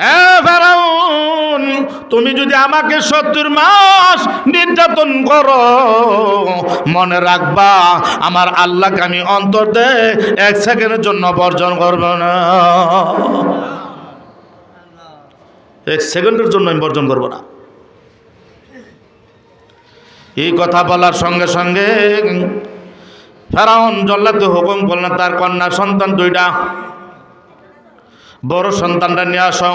হ্যাঁ তুমি যদি আমাকে সত্তর মাস নির্যাতন করো, মনে রাখবা, আমার আল্লাহকে আমি অন্তর দে এক সেকেন্ডের জন্য বর্জন করব না। এক সেকেন্ডের জন্য আমি বর্জন করব না। এই কথা বলার সঙ্গে সঙ্গে ফেরাউন জল্লাতে হুকুম করলেন, তার কন্যা সন্তান দুইটা। বড় সন্তানটা নিয়ে আসো।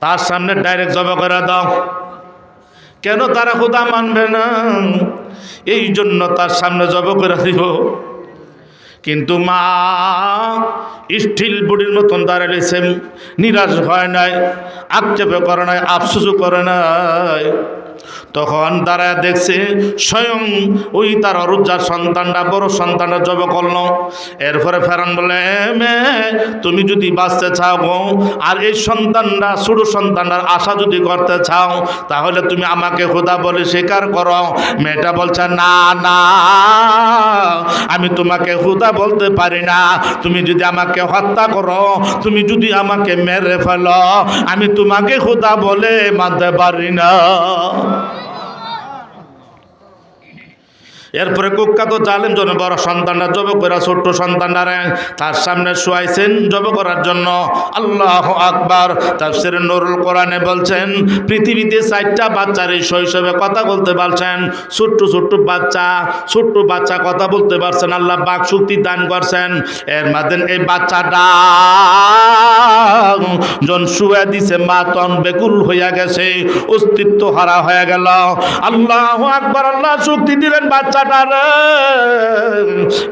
তার সামনে ডাইরেক্ট জব করে দাও। কেন তারা খুদা মানবে না? এই জন্য তার সামনে জব করে দিব। কিন্তু মা স্টিল বুড়ির মতন দাঁড়িয়েছে নিরাশ হয় নাই আক্ষেপে করে নাই, আফসোসও করে নাই। তখন তারা দেখছে স্বয়ং ওই তার অরুজার সন্তানটা বড় সন্তানটা জব করল। এরপরে ফেরান বলে মে তুমি যদি বাঁচতে চাও গো, আর এই সন্তানটা ছোট সন্তানটার আশা যদি করতে চাও তাহলে তুমি আমাকে খোদা বলে স্বীকার করো। মেয়েটা বলছে না না আমি তোমাকে হুদা বলতে পারি না। তুমি যদি আমাকে হত্যা করো তুমি যদি আমাকে মেরে ফেলো আমি তোমাকে হুদা বলে মানতে পারি না। 감사합니다. এরপরে কুখ্যাত জালেম জন, বড় সন্তানরা জব করা ছোট্ট সন্তানরা তার সামনে শুয়াইছেন জব করার জন্য। আল্লাহ আকবার। তাফসির নুরুল কোরআনে বলছেন, পৃথিবীতে চারটা বাচ্চার এই শৈশবে কথা বলতে পারছেন, ছোট্ট ছোট্ট বাচ্চা ছোট্ট বাচ্চা কথা বলতে পারছেন, আল্লাহ বাক শক্তি দান করছেন। এর মাধ্যমে এই বাচ্চাটা জন শুয়ে দিছে মা তন বেকুল হইয়া গেছে, অস্তিত্ব হারা হয়ে গেল। আল্লাহ আকবার, আল্লাহ শক্তি দিলেন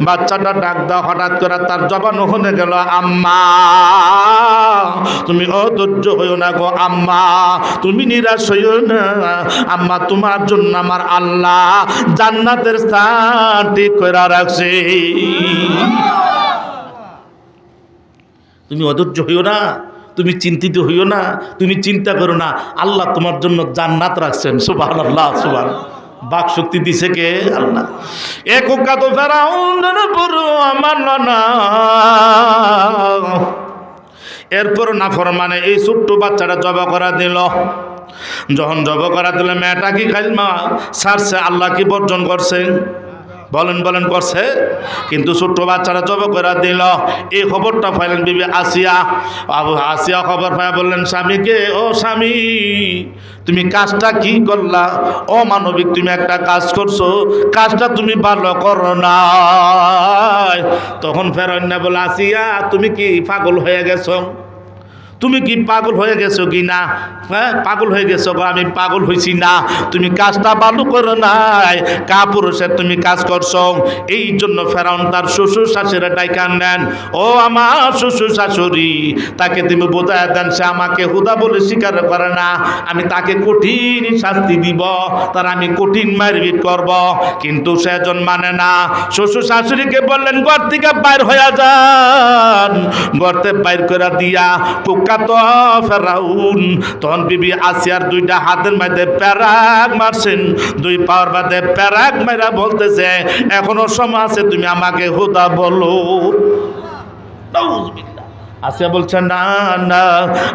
বাচ্চাটা ডাক দাও, হঠাৎ করে তার জবান ওখানে গেল, আম্মা, তুমি অধৈর্য হইও না গো, আম্মা, তুমি নিরাশ হইও না। আম্মা, তোমার জন্য আমার আল্লাহ জান্নাতের স্থান ঠিক করে রাখছে। তুমি অধৈর্য হইও না, তুমি চিন্তিত হইও না, তুমি চিন্তা করো না, আল্লাহ তোমার জন্য জান্নাত রাখছেন সুবাহ আল্লাহ সুবাহ বাক শক্তি দিছে কে? আল্লাহ। এক তো ফেরাউন আমার না এরপর নাফর মানে এই ছোট্ট বাচ্চাটা জবা করা দিল। যখন জব করা দিলে, মেয়েটা কি খাইল মা সারছে? আল্লাহ কি বর্জন করছে? বলেন বলেন, করছে। কিন্তু ছোট্ট বাচ্চারা জব করে দিল। এই খবরটা পাইলেন বিবি আসিয়া। আসিয়া খবর পাই বললেন স্বামীকে ও স্বামী, তুমি কাজটা কি করলা? ও মানবিক, তুমি একটা কাজ করছ। কাজটা তুমি ভালো করো না তখন ফেরন না বলে, আসিয়া, তুমি কি পাগল হয়ে গেছো? তুমি কি পাগল হয়ে গেছো কি না? হ্যাঁ পাগল হয়ে গেছো আমি পাগল হয়েছি না। তুমি কাজটা ভালো করো নাই। কা পুরুষের তুমি কাজ করছ। এই জন্য ফেরাউন তার শ্বশুর শাশুড়ি ডাইকান নেন। ও আমার শ্বশুর শাশুড়ি, তাকে তুমি বোঝায় দেন, সে আমাকে হুদা বলে স্বীকার করে না। আমি তাকে কঠিন শাস্তি দিব, তার আমি কঠিন মারপিট করব। কিন্তু সেজন মানে না। শ্বশুর শাশুড়িকে বললেন, ঘর থেকে বাইর হয়ে যান। গর্তে বাইর করে দিয়া ফেরাউন তখন বিবি আসিয়ার দুইটা হাতের মধ্যে প্যারাক মারছেন। দুই পাওয়ার বাদে প্যারাক মেরা বলতেছে এখনও সময় আছে তুমি আমাকে হুদা বলো। আসিয়া বলছে না না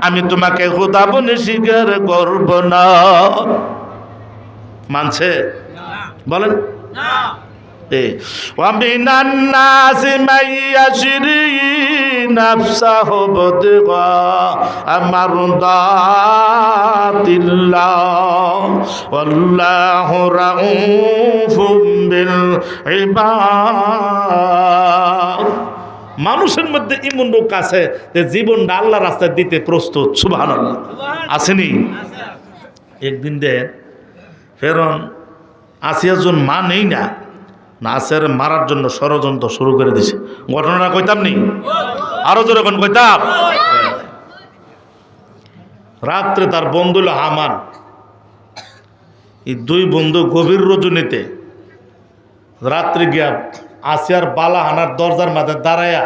আমি তোমাকে হুদা বলে স্বীকার করব না। মানছে? বলেন। হাক্কে ওয়ামিনান নাসি মাইয়াশরি নাফসাহু বদগা আমার দাতিল্লাহ ওয়াল্লাহু রাউফুম বিল মানুষের মধ্যে ইমন লোক আছে যে জীবন আল্লাহ রাস্তায় দিতে প্রস্তুত সুবাহান আসেনি? একদিন দেন ফেরন আসিয়াজন মা নেই না। নাসের মারার জন্য ষড়যন্ত্র শুরু করে দিছে। ঘটনাটা কইতাম নেই আরও যেরকম কইতাম? রাত্রে তার বন্ধু হামান। এই দুই বন্ধু গভীর রজনীতে রাত্রে গিয়া আসিয়ার বালা হানার দরজার মাঝে দাঁড়ায়া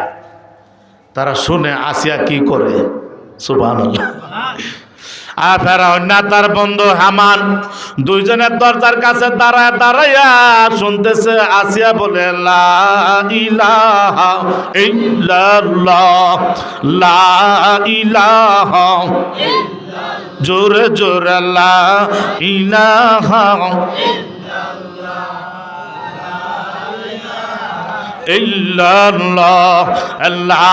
তারা শুনে আসিয়া কি করে? সুবাহ আর ফেরাউন তার বন্ধু হামান। দুইজনের দরজার কাছে দাঁড়ায় দাঁড়াইয়া শুনতেছে আসিয়া বলে, লা ইলাহা ইল্লাল্লাহ, লা ইলাহা জোরে জোরে, লা ইলাহা ইল্লাল্লাহ, লা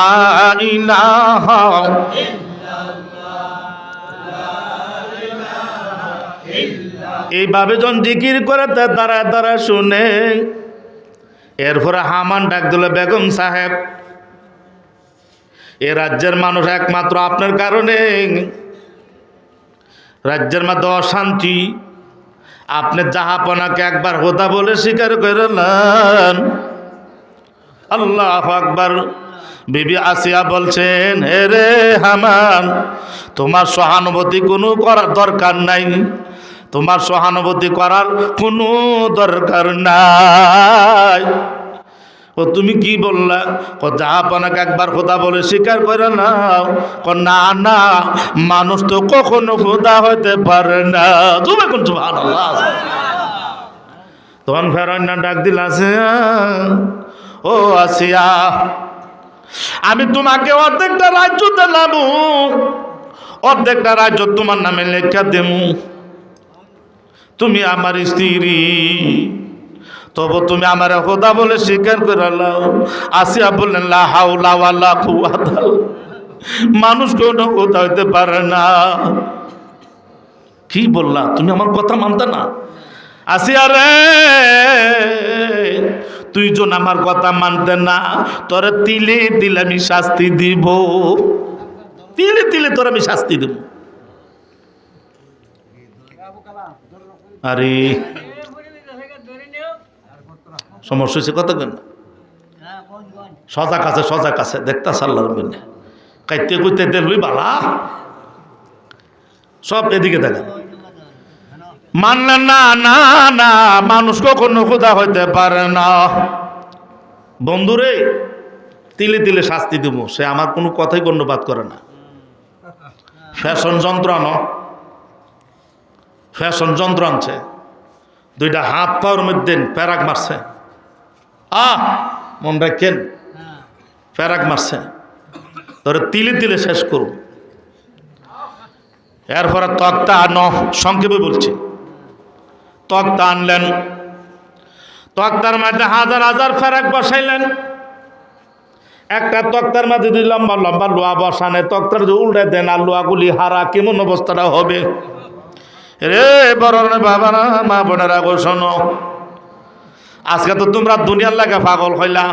ইলাহা এইভাবে যখন জিকির করে তারা তারা শুনে, এরপরে হামান ডাক দিল, বেগম সাহেব, এ রাজ্যের মানুষ একমাত্র আপনার কারণে। রাজ্যের মধ্যে অশান্তি। আপনি জাহাপনাকে একবার হোদা বলে স্বীকার করলেন। আল্লাহ আকবার। বিবি আসিয়া বলছেন হে রে হামান, তোমার সহানুভূতি কোনো করার দরকার নাই। তোমার সহানুভূতি করার কোনো দরকার নাই। ও তুমি কি বললা? ও জাহাপানাকে একবার খোদা বলে স্বীকার করে নাও। ক না না, মানুষ তো কখনো খোদা হইতে পারে না। তুমি কোন সুবহানাল্লাহ। তখন ফেরান ডাক দিল, আসিয়া, ও আসিয়া, আমি তোমাকে অর্ধেকটা রাজ্য দিলাম। অর্ধেকটা রাজ্য তোমার নামে লেখা দেমু। তুমি আমার স্ত্রী। তবু তুমি আমার খোদা বলে স্বীকার করে লাও আসিয়া বললেন মানুষ কোনো খোদা হইতে পারে না। কি বললা? তুমি আমার কথা মানতে না? আসিয়া রে তুই জন আমার কথা মানতে না, তোর তিলে তিলে আমি শাস্তি দিব। তিলে তিলে তোর আমি শাস্তি দেব। আরে। সমস্যা হয়েছে কত কেন সজাগ আছে সজাগ আছে দেখতা সাল্লার মিনে কাইতে কইতে দেখলই বালা। সব এদিকে দেখেন। মানলেন না না না মানুষ কখনো খোদা হইতে পারে না। বন্ধুরে, তিলে তিলে শাস্তি দেব সে আমার কোনো কথাই গণ্যপাত করে না। ফ্যাশন যন্ত্র আনো ফ্যাশন যন্ত্র আনছে। দুইটা হাত পাওয়ার মধ্যে প্যারাক মারছে। আহ মন রাখেন, প্যারাক মারছে। ধরে তিলে তিলে শেষ করুন। এরপরে তক্তা আনো, সংক্ষেপে বলছি। তক্তা আনলেন। তক্তার মধ্যে হাজার হাজার ফেরাক বসাইলেন। একটা তক্তার মধ্যে দুই লম্বা লম্বা লোয়া বসানে, তক্তার যে উল্টে দেন আর লোয়াগুলি হারা, কেমন অবস্থাটা হবে? রে বড় বাবারা মা বোনেরা গো শোনো আজকে তো তোমরা দুনিয়ার লাগে পাগল হইলা,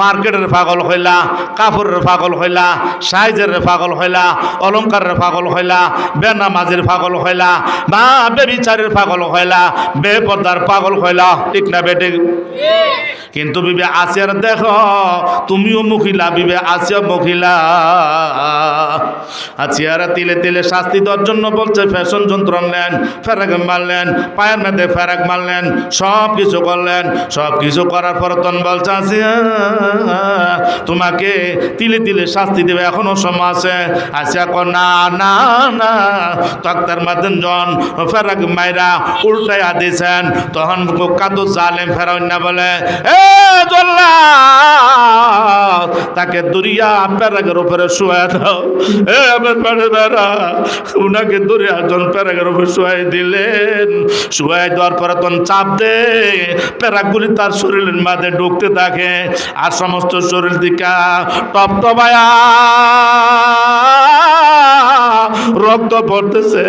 মার্কেটের পাগল হইলা, কাপড়ের পাগল হইলা, সাইজের পাগল হইলা অলঙ্কারের পাগল হইলা, বেনামাজির পাগল হইলা, বা বেবিচারের পাগল হইলা, বেপর্দার পাগল হইলা, ঠিক না বেটে কিন্তু বিবে আসিয়ার দেখো, তুমিও মুখিলা বিবে আসিয়া মহিলা। আসিয়ারা তিলে তিলে শাস্তি দেওয়ার জন্য বলছে, ফ্যাশন যন্ত্র আনলেন, ফেরাক মারলেন, পায়ের মেধে ফেরাক মারলেন সব কিছু করলেন সব কিছু করার পর তন বলছে তোমাকে তিলে তিলে শাস্তি দেবে এখনও সময় আছে। আসিয়া কর না না না। তক্তার মাধ্যম জন ফেরাক মাইরা উল্টাইয়া দিয়েছেন তখন কাদু জালেম না বলে, এ তাকে দুরিয়া প্যারাগের উপরে শুয়ে দাও। এ আমার বাড়ি বেড়া, উনাকে দরিয়া জন প্যারাগের উপরে শুয়াই দিলেন। শুয়াই দেওয়ার পরে তখন চাপ দে প্যারাগুলি তার শরীরের মাঝে ঢুকতে থাকে। আর সমস্ত শরীর দিকা টপ টপায়া রক্ত পড়তেছে।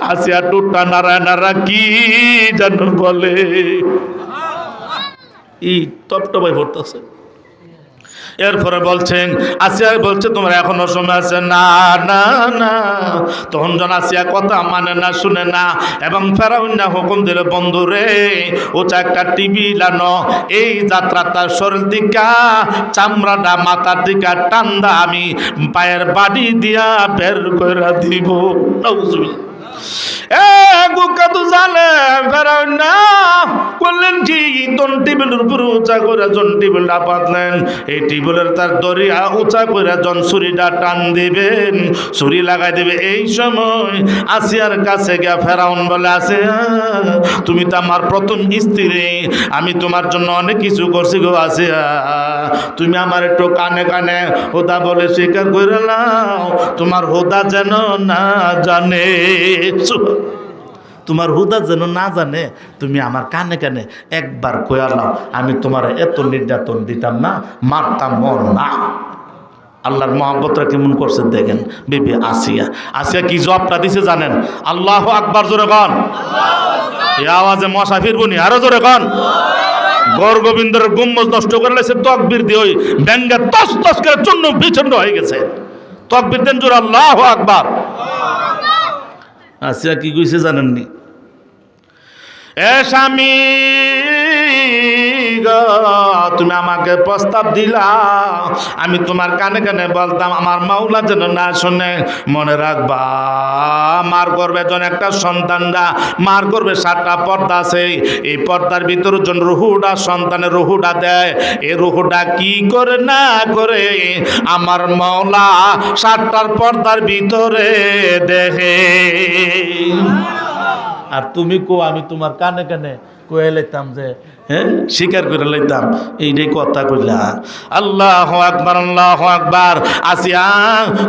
আসিয়া টুটা নারায় নারা কি যেন বলে। ই টপটপাই পড়তেছে। এরপরে বলছেন আসিয়া বলছে, তোমার এখনও সময় আছে? না না না। তখন জন আসিয়া কথা মানে না, শুনে না। এবং ফেরাউন না হুকুম দিল, বন্ধু রে ওটা একটা টিভি লানো। এই যাত্রা তার শরীর দিকা, চামড়াটা মাথার দিকা টান্দা। আমি পায়ের বাড়ি দিয়া বের করে দিব। নাউজুবিল্লাহ। উঁচা জন এই টেবিলের ছুরিটা টান দিবেন লাগাই এই সময়। কাছে ফেরাউন বলে আছে তুমি তো আমার প্রথম স্ত্রী, আমি তোমার জন্য অনেক কিছু করছি গো, আসিয়া। তুমি আমার একটু কানে কানে হোদা বলে স্বীকার করে নাও, তোমার হোদা যেন না জানে। তোমার হুদা যেন না জানে, তুমি আমার কানে কানে একবার কয়ালাও আমি তোমার এত নির্যাতন দিতাম না, মারতাম মর না। আল্লাহর মহব্বতরা কেমন করছে দেখেন, বেবি আসিয়া। আসিয়া কি জবটা দিছে জানেন? আল্লাহ আকবার, জোরে কন। এই আওয়াজে মশা ফিরবনি, আরও জোরে কন। গৌর গোবিন্দর গুম্বজ নষ্ট করে লেছে তকবির দিয়ে ওই ব্যাঙ্গা তস তস করে চূর্ণ বিচন্ন হয়ে গেছে। তকবির দেন জোর, আল্লাহ আকবার। আসিয়া কি কইছে জানেননি? স্বামী তুমি আমাকে প্রস্তাব দিলা। আমি তোমার কানে কানে বলতাম, আমার মাওলা যেন না শুনে, মনে রাখবা, মার করবে যেন একটা সন্তানরা মার করবে সাতটা পর্দা আছে, এই পর্দার ভিতরে জন রুহুটা, সন্তানের রুহুটা দেয়, এই রুহুটা কি করে না করে, আমার মাওলা সাতটার পর্দার ভিতরে দেখে আর তুমি কো আমি তোমার কানে কানে কয়ে লাইতাম যে হ্যাঁ স্বীকার করে লাইতাম। এইটাই কথা কইলা, আল্লাহ আকবার আল্লাহ আকবার, আসিয়া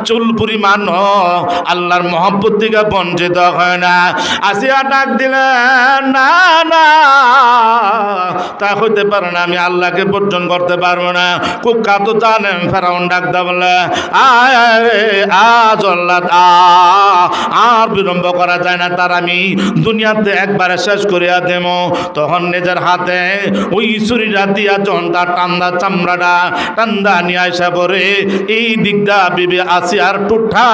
চুল পরিমাণ আল্লাহর মহব্বত থেকে বঞ্চিত হয় না। আসিয়া ডাক দিলে, না না, তা হইতে পারে না, আমি আল্লাহকে বর্জন করতে পারব না। কুকা তো জানেন, ফেরাউন ডাক বলে আয়, আজ আল্লাহ আর বিলম্ব করা যায় না, তার আমি দুনিয়াতে একবারে শেষ করিয়া দেব। তখন নিজের হাতে। ওই ছুরিটা দিয়া যখন তার টান্দা চামড়াটা টান্দা নিয়ে আসা পরে এই দিকটা বিবে আসি আর টুঠা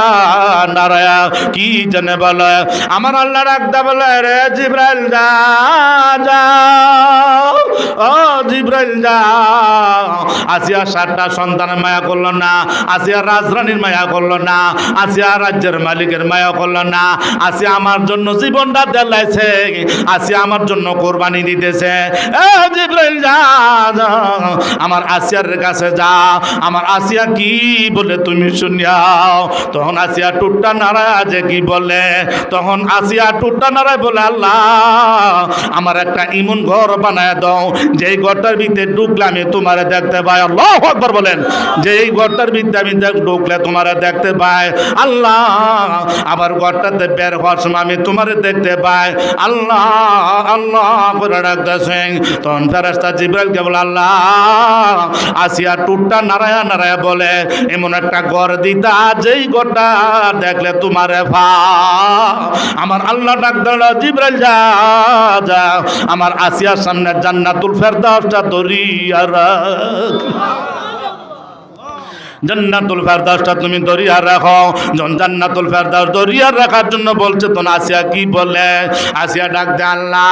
নারায়া, কি জানে বলে? আমার আল্লাহ রাখদা বলে, রে জিব্রাইল যা, ও জিব্রাইল যাও আসিয়া সাতটা সন্তানের মায়া করল না, আসিয়া রাজরানীর মায়া করল না, আসিয়া রাজ্যের মালিকের মায়া করল না, আসিয়া আমার জন্য জীবনটা দেলাইছে। আসিয়া আমার জন্য কোরবানি দিতেছে। আমার আসিয়ার কাছে যা। আমার আসিয়া কি বলে তুমি শুনিয়াও? তখন আসিয়া টুটটা নাড়ায় যে কি বলে? তখন আসিয়া টুটটা নারায় বলে, আল্লাহ, আমার একটা ইমন ঘর বানায় দাও। যেই ঘরটার ভিতরে ঢুকলে আমি তোমারে দেখতে পাই। আল্লাহ একবার বলেন। যে এই ঘরটার ভিতরে আমি ঢুকলে তোমারে দেখতে পাই। আল্লাহ, আমার ঘরটাতে বের হওয়ার সময় আমি তোমারে দেখতে পাই। আল্লাহ আল্লাহ আল্লাহ। আসিয়া নারায়া নারায়া বলে, এমন একটা যেই দেখলে তোমারে আমার আল্লাহ যা যা। আমার আসিয়ার সামনে জান্নাতুল ফেরদাসটা দরিয়া রাখ। জান্নাতুল ফেরদাউসটা তুমি দরিয়া রাখো। যখন জান্নাতুল ফেরদাউস দরিয়া রাখার জন্য বলছে তখন আসিয়া কি বলে? আসিয়া ডাক দে আল্লাহ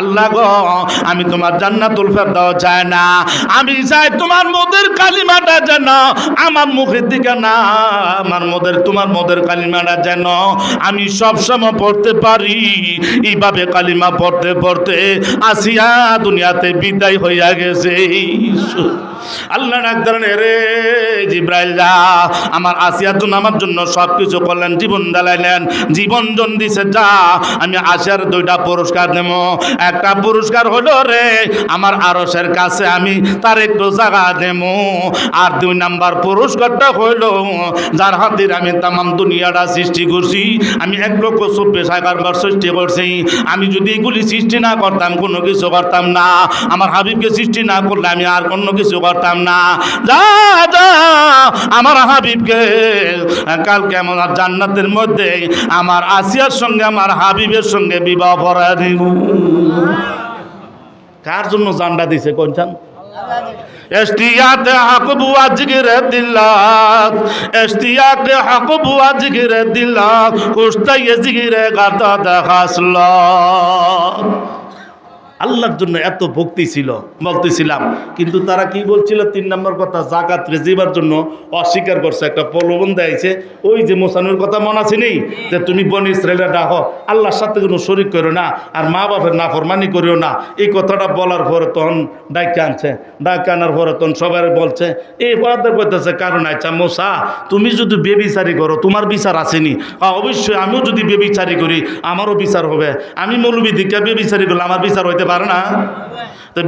আল্লাহ গো, আমি তোমার জান্নাতুল ফেরদাউস চাই না। আমি চাই তোমার মোদের কালিমাটা যেন আমার মুখের দিকে না, আমার মোদের, তোমার মোদের কালিমাটা যেন আমি সব সময় পড়তে পারি। এইভাবে কালিমা পড়তে পড়তে আসিয়া দুনিয়াতে বিদায় হইয়া গেছে। আল্লাহ ডাক্তার রে জিব্রাইল যা, আমার আসিয়ার জন্য আমার জন্য সব কিছু করলেন, জীবন দালাইলেন জীবন জন দিছে যা, আমি আসিয়ার দুইটা পুরস্কার দেব। একটা পুরস্কার হলো রে, আমার আরসের কাছে আমি তার একটু জায়গা দেব। আর দুই নাম্বার পুরস্কারটা হইল যার হাতের আমি তামাম দুনিয়াটা সৃষ্টি করছি, আমি এক লক্ষ চব্বিশ হাজার বার সৃষ্টি করছি। আমি যদি এগুলি সৃষ্টি না করতাম, কোনো কিছু করতাম না। আমার হাবিবকে সৃষ্টি না করলে আমি আর অন্য কিছু করতাম না যা যা আমার হাবিবকে কালকে আমার জান্নাতের মধ্যে আমার আসিয়ার সঙ্গে আমার হাবিবের সঙ্গে বিবাহ করা দিব কার জন্য জান্ডা দিছে কোনখান اشتیاق حق بوا جگر دلات اشتیاق حق بوا جگر دلات کشتا یہ جگر گاتا دخاسلات আল্লাহর জন্য এত ভক্তি ছিল, বলতেছিলাম। কিন্তু তারা কি বলছিল? তিন নম্বর কথা জাকাত রেজিবার জন্য অস্বীকার করছে। একটা প্রলোভন দেয়ছে ওই যে মোসানুর কথা মনে আছে নেই? যে তুমি বনি ইসরায়েলের ডাকো, আল্লাহর সাথে কোনো শরিক করো না, আর মা বাপের নাফরমানি করিও না। এই কথাটা বলার পরে তখন ডাইকে আনছে। ডাইকে আনার পরে তখন সবাই বলছে এই পড়াতে বলতেছে কারণ আচ্ছা মোসা, তুমি যদি বেবিচারি করো, তোমার বিচার আসেনি। অবশ্যই আমিও যদি বেবিচারি করি, আমারও বিচার হবে। আমি মৌলবী দীক্ষা বেবিচারি করলে আমার বিচার হইতে পারে না তো।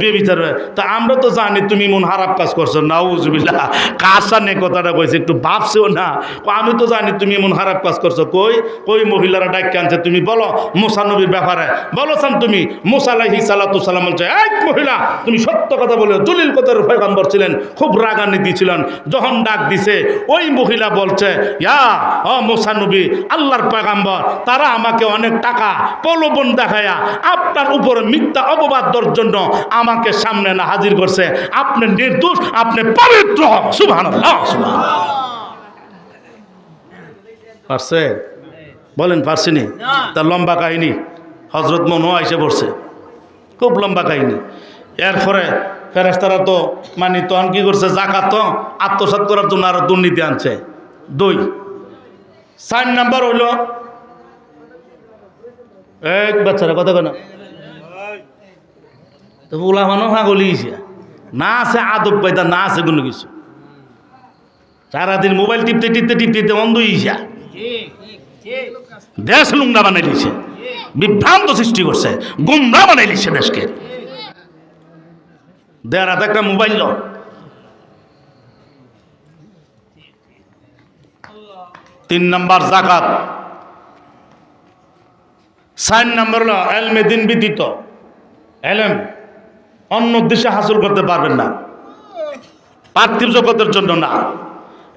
তা আমরা তো জানি তুমি মন খারাপ কাজ করছ। নাউজুবিল্লাহ। কার সামনে কথাটা কইছে, একটু না। আমি তো জানি তুমি মন খারাপ কাজ করছ। কই কই মহিলারা ডাক আনছে, তুমি বলো মোসানবীর ব্যাপারে। তুমি। সালাতু সালাম বলছে এক মহিলা, তুমি সত্য কথা বলে। দলিল কথার পয়গম্বর ছিলেন, খুব রাগান্বিত ছিলেন। যখন ডাক দিছে, ওই মহিলা বলছে, ইয়া, ও মোসানবী আল্লাহর পয়গাম্বর, তারা আমাকে অনেক টাকা, প্রলোভন দেখায়া আপনার উপরে মিথ্যা অপবাদ জন্য আমাকে সামনে না হাজির করছে। আপনি নির্দোষ আপনি পবিত্র সুভান পারছে? বলেন পারছিনি তার লম্বা কাহিনী। হজরত মনো আইসে পড়ছে। খুব লম্বা কাহিনী। এরপরে ফেরেস্তারা তো মানে তখন কি করছে? জাকাত তো আত্মসাত করার জন্য আরও দুর্নীতি আনছে। দুই। চার নাম্বার হইল এক বাচ্চারা কথা কেন তো ওলা মানুষ হাগলিয়েছে না আছে আদব পাইতা না আছে কোনো কিছু। সারাদিন মোবাইল টিপতে টিপতে টিপতে অন্ধ হইছে দেশ লুংরা বানাই দিছে বিভ্রান্ত সৃষ্টি করছে। গুমরা বানাই দিছে দেশকে। দেড় একটা মোবাইল লো তিন নাম্বার জাকাত। চার নাম্বার হলো এলমে দিন ব্যতীত। এলেম। অন্য উদ্দেশ্যে হাসিল করতে পারবেন না। পার্থিব জগতের জন্য না।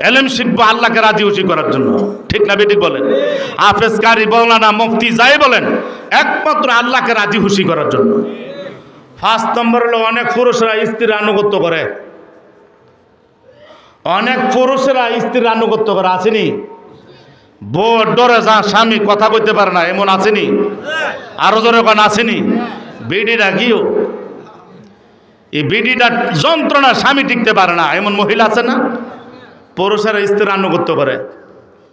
এলেম শিখব আল্লাহকে রাজি উচি করার জন্য। ঠিক না বেটি বলেন? হাফেজ কারি বৌলানা মুফতি যাই বলেন, একমাত্র আল্লাহকে রাজি খুশি করার জন্য। ফার্স্ট নম্বর হলো অনেক পুরুষরা স্ত্রীর আনুগত্য করে। অনেক পুরুষেরা স্ত্রীর আনুগত্য করে, আসেনি? বউ ডরে যা, স্বামী কথা কইতে পারে না, এমন আসেনি? আরও জোরে কোন, আসেনি? বিডিটা কিও এই বিডিটা যন্ত্রণা স্বামী টিকতে পারে না। এমন মহিলা আছে না? পুরুষেরা স্ত্রীর আনুগত্য করে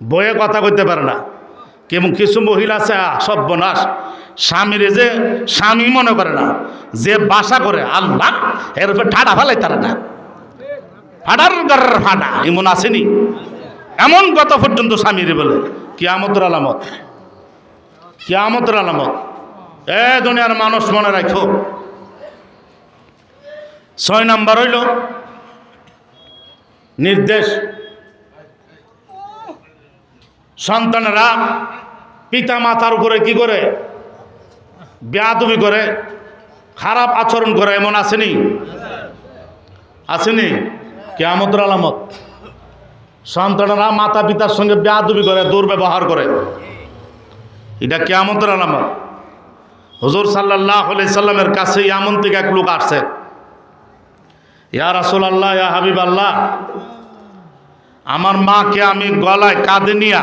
বয়ে কথা কইতে পারে না। কেমন কিছু মহিলা আছে? সর্বনাশ। স্বামীরে যে স্বামী মনে করে না, যে বাসা করে, আল্লাহ, এর উপরে ঠাডা ফেলাই তারা না। ফাডার গর ফাডা, এমন আসেনি। এমন কথা পর্যন্ত স্বামীরে বলে, কিয়ামতের আলামত। কিয়ামতের আলামত। এ দুনিয়ার মানুষ মনে রাখো ছয় নাম্বার হইল নির্দেশ। সন্তানেরা পিতা মাতার উপরে কি করে? বেয়াদবি করে, খারাপ আচরণ করে, এমন আসেনি? আসেনি। কেয়ামতের আলামত। সন্তানেরা মাতা পিতার সঙ্গে বেয়াদবি করে, দুর্ব্যবহার করে। এটা কেয়ামতের আলামত। হুজুর সাল্লাহ সাল্লামের কাছে এমন থেকে এক লোক আসছে। ইয়া রাসুল আল্লাহ ইয়া হাবিব আল্লাহ আমার মাকে আমি গলায় কাঁধে নিয়া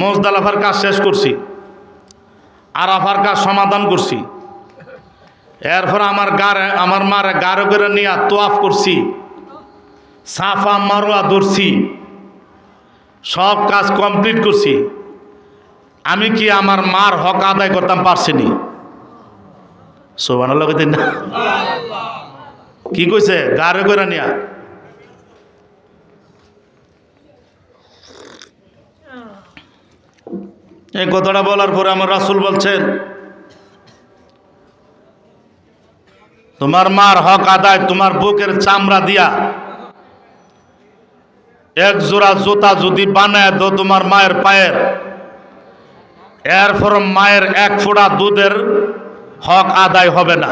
মোজদালাফার কাজ শেষ করছি, আরাফার কাজ সমাধান করছি, এরপর আমার গারে, আমার মারে গারো করে নিয়ে তোয়াফ করছি, সাফা মারোয়া ধরছি, সব কাজ কমপ্লিট করছি, আমি কি আমার মার হক আদায় করতাম পারছি পারছিনি সোবান না। কি কইছে গারে করে নিয়া এই কথাটা বলার পরে আমার রাসুল বলছেন তোমার মার হক আদায় তোমার বুকের চামড়া দিয়া। এক জোড়া জুতা যদি বানায় দো তোমার মায়ের পায়ের এরপর মায়ের এক ফোঁটা দুধের হক আদায় হবে না।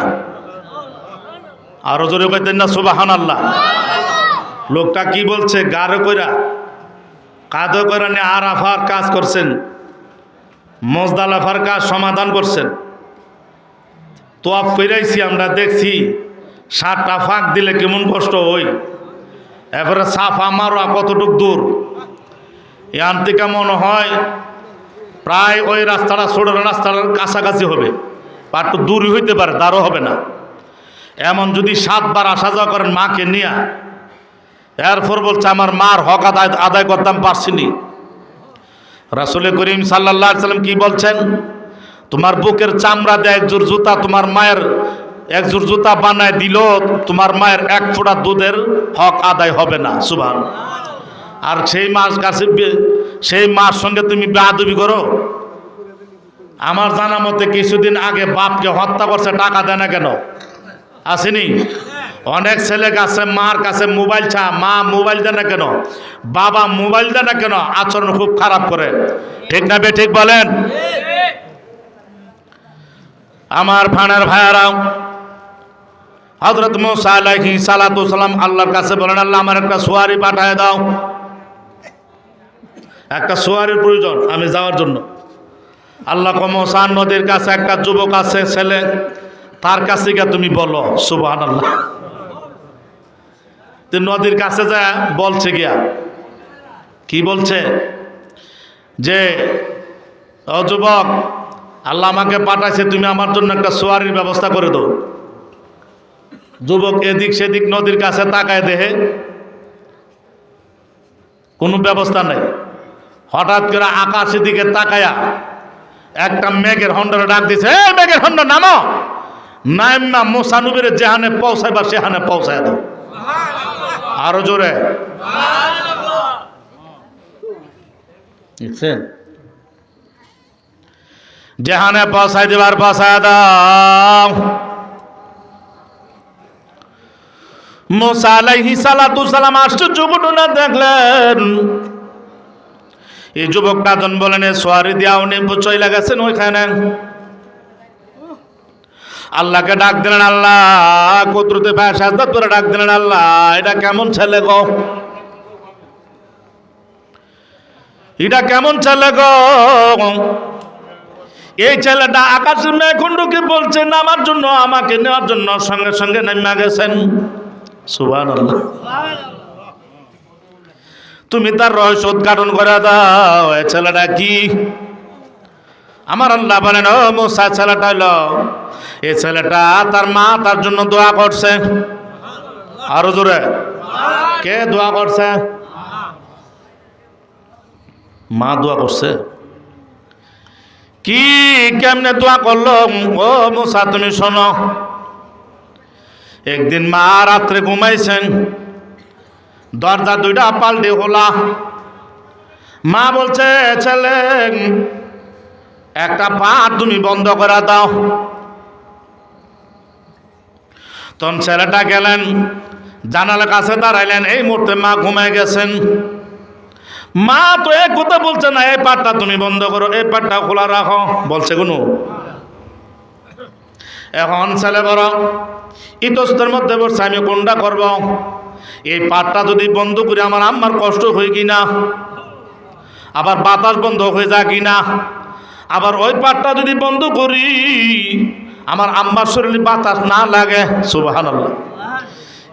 আরও জোরে কইতেন না সুবাহান আল্লাহ লোকটা কি বলছে? গারো কইরা, কাদো কইরা নিয়ে আরাফার কাজ করছেন, মজদালাফার কাজ সমাধান করছেন। তোয়াফ কইরাইছি, আমরা দেখছি, সাতটা ফাঁক দিলে কেমন কষ্ট হই। এরপরে সাফ আমারও কতটুক দূর? এখান থেকে মনে হয় প্রায় ওই রাস্তাটা, ছোট রাস্তাটার কাছাকাছি হবে। পাট্টু দূরই হইতে পারে, তারও হবে না। এমন যদি সাতবার আসা যাওয়া করেন মাকে নিয়ে, এরপর বলছে, আমার মার হক আদায় আদায় করতাম, পারছিনি। রাসুল করিম সাল্লাহ সাল্লাম কি বলছেন? তোমার বুকের চামড়া দেয় একজোর জুতা তোমার মায়ের একজোর জুতা বানায় দিল, তোমার মায়ের এক ফোঁটা দুধের হক আদায় হবে না। সুভান আর সেই মাস কাছে সেই মার সঙ্গে তুমি বেয়াদবি করো। আমার জানা মতে কিছুদিন আগে বাপকে হত্যা করছে, টাকা দেয় না কেন? আসেনি? অনেক ছেলে কাছে, মার কাছে মোবাইল ছা মা মোবাইল দেয় না কেন? বাবা মোবাইল দেয় না কেন? আচরণ খুব খারাপ করে। ঠিক না বে, ঠিক বলেন? আমার ফানার ভাইয়ারা হজরত মৌসা সালাতু সালাম আল্লাহর কাছে বলেন, আল্লাহ আমার একটা সোয়ারি পাঠায় দাও। একটা সোয়ারির প্রয়োজন আমি যাওয়ার জন্য। আল্লাহ কমসান নদীর কাছে একটা যুবক আছে, ছেলে। তার কাছে গিয়ে তুমি বলো সুবাহ আল্লাহ নদীর কাছে যা বলছে গিয়া। কি বলছে? যে যুবক, আল্লাহ আমাকে পাঠাইছে, তুমি আমার জন্য একটা সোয়ারির ব্যবস্থা করে দাও। যুবক এদিক সেদিক নদীর কাছে তাকায় দেহে কোনো ব্যবস্থা নেই। হঠাৎ করে আকাশের দিকে তাকায়া একটা মেঘের হন্ডারে ডাক দিছে মেঘের হন্ড নামো! নাইম না মোসানুবের যেহানে পৌঁছাইবার সেহানে পৌঁছায় দাও। আরও জোরে। দেখছেন যেহানে পৌঁছাই দেবার পৌঁছায় দাও। মোসা আলাইহি সালাতু সালাম আশ্চর্য ঘটনা দেখলেন। এই যুবকটা জন বলেন সোয়ারি দিয়া উনি চইলা গেছেন ওইখানে আল্লাহকে ডাক দিলেন আল্লাহ কতরুতে ভাই সাজদা করে ডাক দিলেন আল্লাহ, এটা কেমন ছেলে গো? এটা কেমন ছেলে গো? এই ছেলেটা আকাশের মেঘখণ্ডকে বলছে, নামার জন্য, আমাকে নেওয়ার জন্য, সঙ্গে সঙ্গে নেমে গেছেন। সুবান তুমি তার রহস্য উদ্ঘাটন করে দাও এ ছেলেটা কি? আমার আল্লাহ বলেন, ও মোসা ছেলেটা হইল। এ ছেলেটা তার মা তার জন্য দোয়া করছে। আরও জোরে। কে দোয়া করছে? মা দোয়া করছে। কি কেমনে দোয়া করল? ও মোসা, তুমি শোনো। একদিন মা রাত্রে ঘুমাইছেন। দরজা দুইটা পাল্টে হলা মা বলছে ছেলে একটা পা তুমি বন্ধ করে দাও। তখন ছেলেটা গেলেন, জানালার কাছে দাঁড়াইলেন, এই মুহূর্তে মা ঘুমায় গেছেন। মা তো এক কথা বলছে না, এই পাটটা তুমি বন্ধ করো, এই পাটটা খোলা রাখো, বলছে কোনো এখন ছেলে বড় ইতস্তের মধ্যে বলছে, আমি কোনটা করব? এই পাটটা যদি বন্ধ করি, আমার আম্মার কষ্ট হয় কি না আবার বাতাস বন্ধ হয়ে যায় কি না আবার ওই পাটটা যদি বন্ধ করি, আমার আম্মার শরীরে বাতাস না লাগে। সুবাহান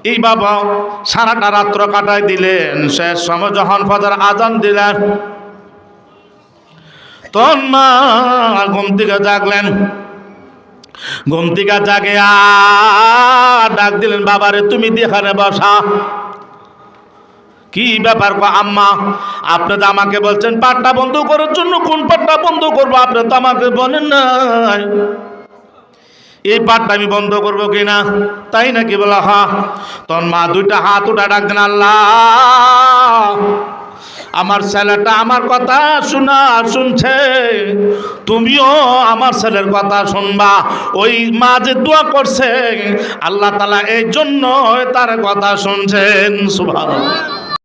এই বাবা সারাটা রাত্র কাটাই দিলেন, শেষ সময় যখন ফাদার আজান দিলেন, তখন মা ঘুম থেকে জাগলেন। ঘুম থেকে জাগে আর ডাক দিলেন, বাবারে, তুমি দেখানে বসা? কি ব্যাপার গো আম্মা? আপনি তো আমাকে বলছেন পাটটা বন্ধ করার জন্য কোন পাটটা বন্ধ করব? আপনি তো আমাকে বলেন না এই পাটটা আমি বন্ধ করব কিনা? তাই নাকি বলা হা? তখন মা দুইটা হাত উঠা ডাক দেন, আল্লাহ। আমার ছেলেটা আমার কথা শোনা, শুনছে। তুমিও আমার ছেলের কথা শুনবা। ওই মা যে দোয়া করছে, আল্লাহ তালা এই জন্য তার কথা শুনছেন সুভাষ